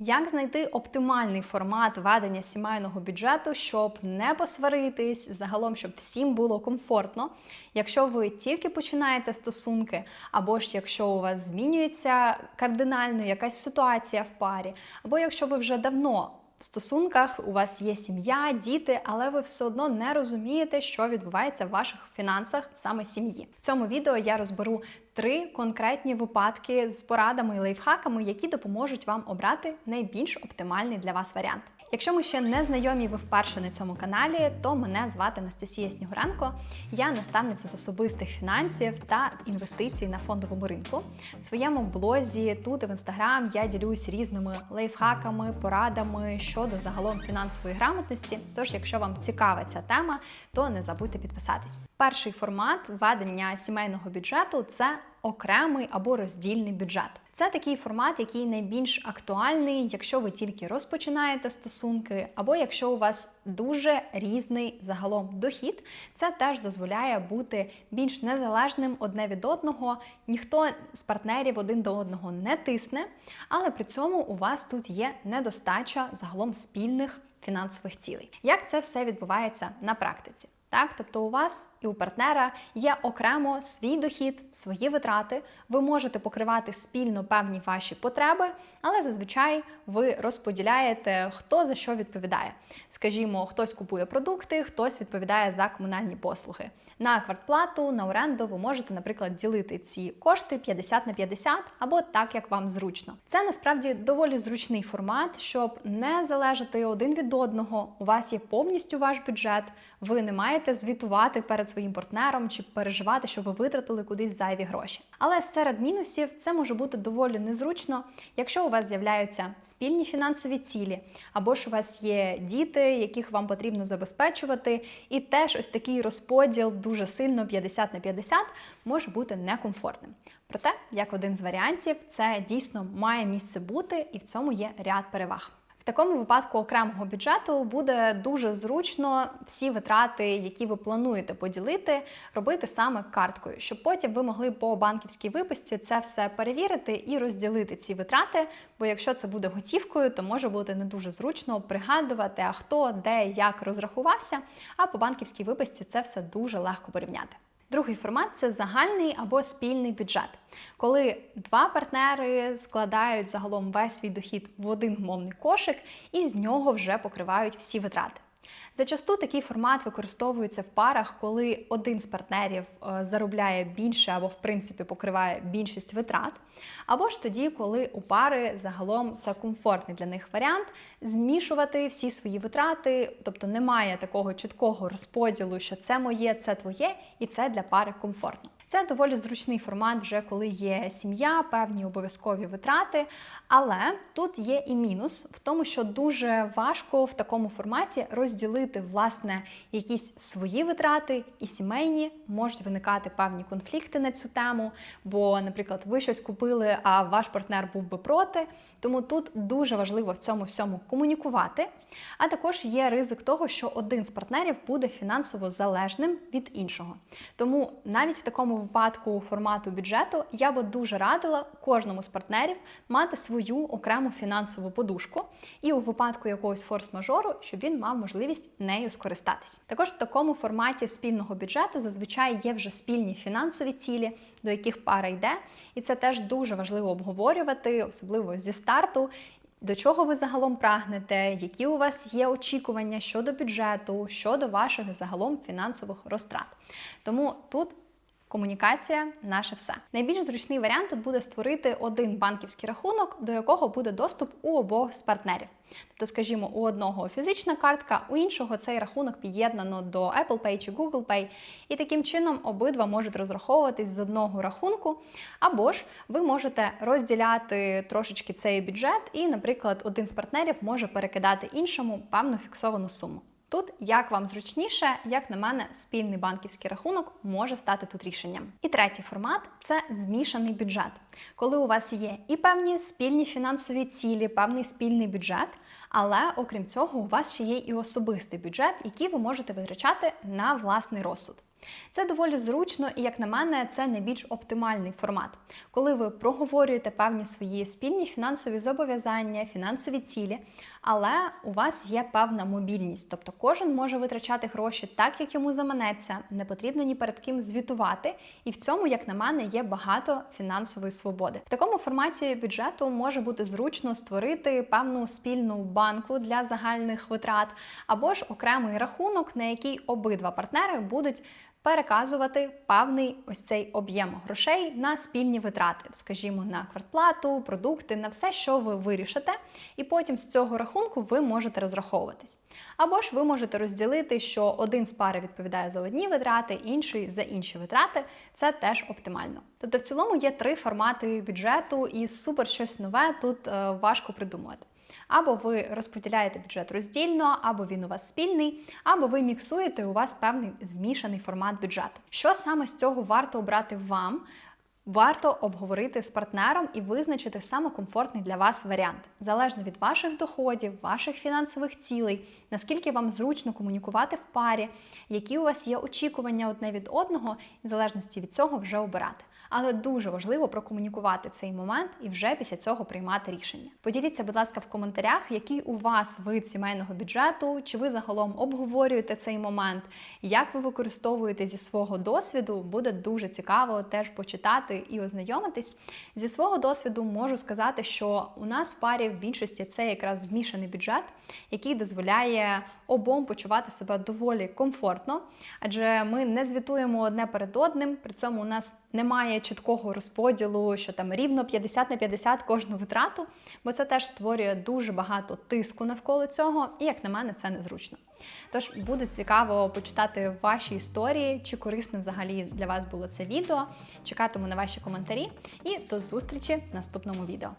Як знайти оптимальний формат ведення сімейного бюджету, щоб не посваритись, загалом, щоб всім було комфортно, якщо ви тільки починаєте стосунки, або ж якщо у вас змінюється кардинально якась ситуація в парі, або якщо ви вже давно стосунках, у вас є сім'я, діти, але ви все одно не розумієте, що відбувається в ваших фінансах саме сім'ї. В цьому відео я розберу три конкретні випадки з порадами і лайфхаками, які допоможуть вам обрати найбільш оптимальний для вас варіант. Якщо ми ще не знайомі, ви вперше на цьому каналі, то мене звати Анастасія Снігуренко. Я наставниця з особистих фінансів та інвестицій на фондовому ринку. В своєму блозі тут і в інстаграм я ділюсь різними лайфхаками, порадами щодо загалом фінансової грамотності. Тож, якщо вам цікава ця тема, то не забудьте підписатись. Перший формат ведення сімейного бюджету це окремий або роздільний бюджет. Це такий формат, який найбільш актуальний, якщо ви тільки розпочинаєте стосунки, або якщо у вас дуже різний загалом дохід, це теж дозволяє бути більш незалежним одне від одного. Ніхто з партнерів один до одного не тисне, але при цьому у вас тут є недостача загалом спільних фінансових цілей. Як це все відбувається на практиці? Так, тобто у вас і у партнера є окремо свій дохід, свої витрати. Ви можете покривати спільно певні ваші потреби, але зазвичай ви розподіляєте, хто за що відповідає. Скажімо, хтось купує продукти, хтось відповідає за комунальні послуги. На квартплату, на оренду ви можете, наприклад, ділити ці кошти 50 на 50 або так, як вам зручно. Це насправді доволі зручний формат, щоб не залежати один від одного. У вас є повністю ваш бюджет. Ви не маєте звітувати перед своїм партнером чи переживати, що ви витратили кудись зайві гроші. Але серед мінусів це може бути доволі незручно, якщо у вас з'являються спільні фінансові цілі, або ж у вас є діти, яких вам потрібно забезпечувати, і теж ось такий розподіл дуже сильно 50 на 50 може бути некомфортним. Проте, як один з варіантів, це дійсно має місце бути, і в цьому є ряд переваг. Такому випадку окремого бюджету буде дуже зручно всі витрати, які ви плануєте поділити, робити саме карткою, щоб потім ви могли по банківській виписці це все перевірити і розділити ці витрати. Бо якщо це буде готівкою, то може бути не дуже зручно пригадувати, а хто де як розрахувався. А по банківській виписці це все дуже легко порівняти. Другий формат це загальний або спільний бюджет, коли два партнери складають загалом весь свій дохід в один умовний кошик і з нього вже покривають всі витрати. Зачасту такий формат використовується в парах, коли один з партнерів е, заробляє більше або, в принципі, покриває більшість витрат. Або ж тоді, коли у пари загалом це комфортний для них варіант змішувати всі свої витрати, тобто немає такого чіткого розподілу, що це моє, це твоє, і це для пари комфортно. Це доволі зручний формат, вже коли є сім'я, певні обов'язкові витрати. Але тут є і мінус в тому, що дуже важко в такому форматі розділити власне якісь свої витрати і сімейні. Можуть виникати певні конфлікти на цю тему. Бо, наприклад, ви щось купили, а ваш партнер був би проти. Тому тут дуже важливо в цьому всьому комунікувати. А також є ризик того, що один з партнерів буде фінансово залежним від іншого. Тому навіть в такому випадку формату бюджету я би дуже радила кожному з партнерів мати свою окрему фінансову подушку, і у випадку якогось форс-мажору, щоб він мав можливість нею скористатись. Також в такому форматі спільного бюджету зазвичай є вже спільні фінансові цілі, до яких пара йде, і це теж дуже важливо обговорювати, особливо зі старту. До чого ви загалом прагнете, які у вас є очікування щодо бюджету, щодо ваших загалом фінансових розтрат. Тому тут Комунікація наше все. Найбільш зручний варіант тут буде створити один банківський рахунок, до якого буде доступ у обох з партнерів. Тобто, скажімо, у одного фізична картка, у іншого цей рахунок під'єднано до Apple Pay чи Google Pay, і таким чином обидва можуть розраховуватись з одного рахунку, або ж ви можете розділяти трошечки цей бюджет, і, наприклад, один з партнерів може перекидати іншому певну фіксовану суму. Тут, як вам зручніше, як на мене, спільний банківський рахунок може стати тут рішенням. І третій формат це змішаний бюджет, коли у вас є і певні спільні фінансові цілі, певний спільний бюджет, але окрім цього, у вас ще є і особистий бюджет, який ви можете витрачати на власний розсуд. Це доволі зручно і, як на мене, це найбільш оптимальний формат, коли ви проговорюєте певні свої спільні фінансові зобов'язання, фінансові цілі, але у вас є певна мобільність, тобто кожен може витрачати гроші так, як йому заманеться, не потрібно ні перед ким звітувати, і в цьому, як на мене, є багато фінансової свободи. В такому форматі бюджету може бути зручно створити певну спільну банку для загальних витрат, або ж окремий рахунок, на який обидва партнери будуть переказувати певний ось цей об'єм грошей на спільні витрати, скажімо, на квартплату, продукти, на все, що ви вирішите, і потім з цього рахунку ви можете розраховуватись. Або ж ви можете розділити, що один з пари відповідає за одні витрати, інший за інші витрати. Це теж оптимально. Тобто, в цілому є три формати бюджету, і супер щось нове тут е, важко придумувати. Або ви розподіляєте бюджет роздільно, або він у вас спільний, або ви міксуєте у вас певний змішаний формат бюджету. Що саме з цього варто обрати вам? Варто обговорити з партнером і визначити саме комфортний для вас варіант, залежно від ваших доходів, ваших фінансових цілей, наскільки вам зручно комунікувати в парі, які у вас є очікування одне від одного, і в залежності від цього вже обирати. Але дуже важливо прокомунікувати цей момент і вже після цього приймати рішення. Поділіться, будь ласка, в коментарях, який у вас вид сімейного бюджету, чи ви загалом обговорюєте цей момент, як ви використовуєте зі свого досвіду. Буде дуже цікаво теж почитати і ознайомитись. Зі свого досвіду можу сказати, що у нас в парі в більшості це якраз змішаний бюджет, який дозволяє обом почувати себе доволі комфортно, адже ми не звітуємо одне перед одним. При цьому у нас немає чіткого розподілу, що там рівно 50 на 50 кожну витрату, бо це теж створює дуже багато тиску навколо цього, і як на мене, це незручно. Тож буде цікаво почитати ваші історії, чи корисним взагалі для вас було це відео. Чекатиму на ваші коментарі і до зустрічі в наступному відео.